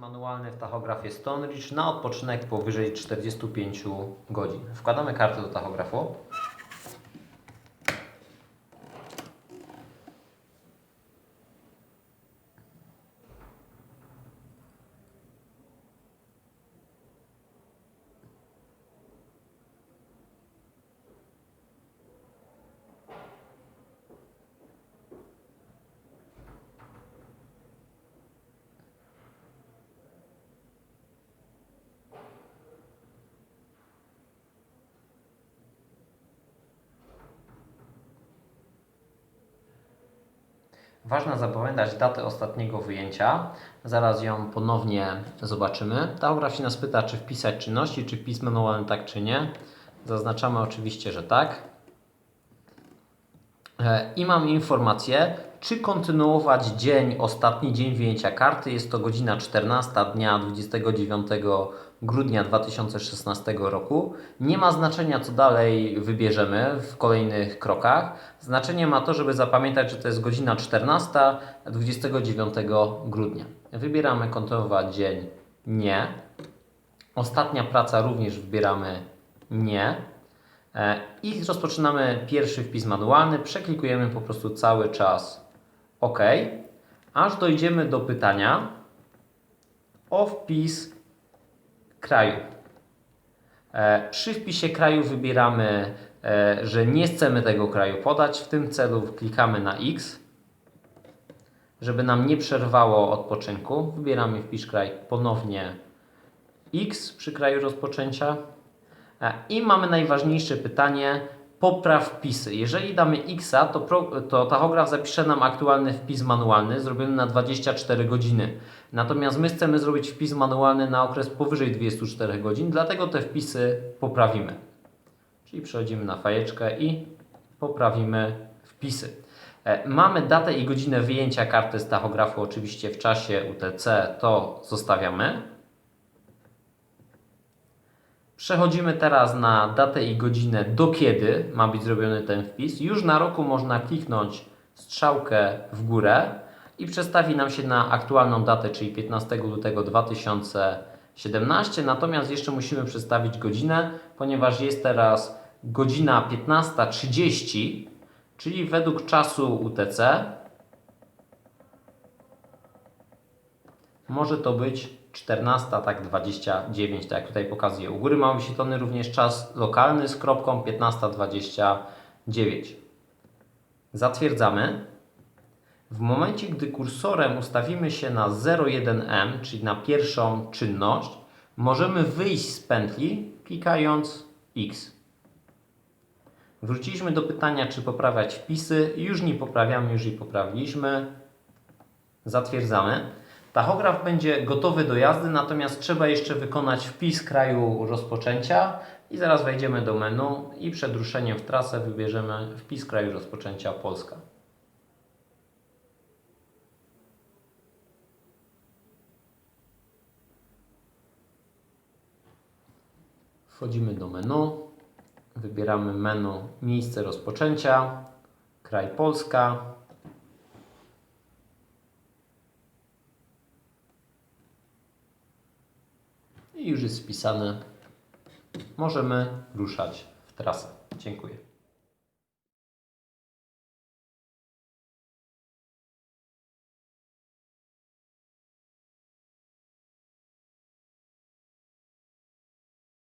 Manualny w tachografie Stoneridge na odpoczynek powyżej 45 godzin. Wkładamy kartę do tachografu. Ważne zapamiętać datę ostatniego wyjęcia. Zaraz ją ponownie zobaczymy. Tachograf się nas pyta, czy wpisać czynności, czy wpis manualny tak, czy nie. Zaznaczamy oczywiście, że tak. E, I mam informację, czy kontynuować dzień, ostatni dzień wyjęcia karty. Jest to godzina 14 dnia 29 grudnia 2016 roku. Nie ma znaczenia, co dalej wybierzemy w kolejnych krokach. Znaczenie ma to, żeby zapamiętać, że to jest godzina 14 29 grudnia. Wybieramy kontynuować dzień nie. Ostatnia praca również wybieramy nie. E, I rozpoczynamy pierwszy wpis manualny. Przeklikujemy po prostu cały czas OK, aż dojdziemy do pytania o wpis kraju. E, Przy wpisie kraju wybieramy, e, że nie chcemy tego kraju podać. W tym celu klikamy na X, żeby nam nie przerwało odpoczynku. Wybieramy wpisz kraj ponownie X przy kraju rozpoczęcia. E, I mamy najważniejsze pytanie, popraw wpisy. Jeżeli damy X, to, to tachograf zapisze nam aktualny wpis manualny zrobiony na 24 godziny. Natomiast my chcemy zrobić wpis manualny na okres powyżej 24 godzin, dlatego te wpisy poprawimy. Czyli przechodzimy na fajeczkę i poprawimy wpisy. E, Mamy datę i godzinę wyjęcia karty z tachografu, oczywiście w czasie UTC to zostawiamy. Przechodzimy teraz na datę i godzinę, do kiedy ma być zrobiony ten wpis. Już na roku można kliknąć strzałkę w górę i przestawi nam się na aktualną datę, czyli 15 lutego 2017. Natomiast jeszcze musimy przestawić godzinę, ponieważ jest teraz godzina 15.30, czyli według czasu UTC może to być 14, tak 29, tak jak tutaj pokazuję. U góry mamy wyświetlony również czas lokalny z kropką 15.29. Zatwierdzamy. W momencie, gdy kursorem ustawimy się na 01M, czyli na pierwszą czynność, możemy wyjść z pętli klikając X. Wróciliśmy do pytania, czy poprawiać wpisy. Już nie poprawiamy, już je poprawiliśmy. Zatwierdzamy. Tachograf będzie gotowy do jazdy, natomiast trzeba jeszcze wykonać wpis kraju rozpoczęcia i zaraz wejdziemy do menu i przed ruszeniem w trasę wybierzemy wpis kraju rozpoczęcia Polska. Wchodzimy do menu, wybieramy menu miejsce rozpoczęcia, kraj Polska, i już jest wpisane. Możemy ruszać w trasę. Dziękuję.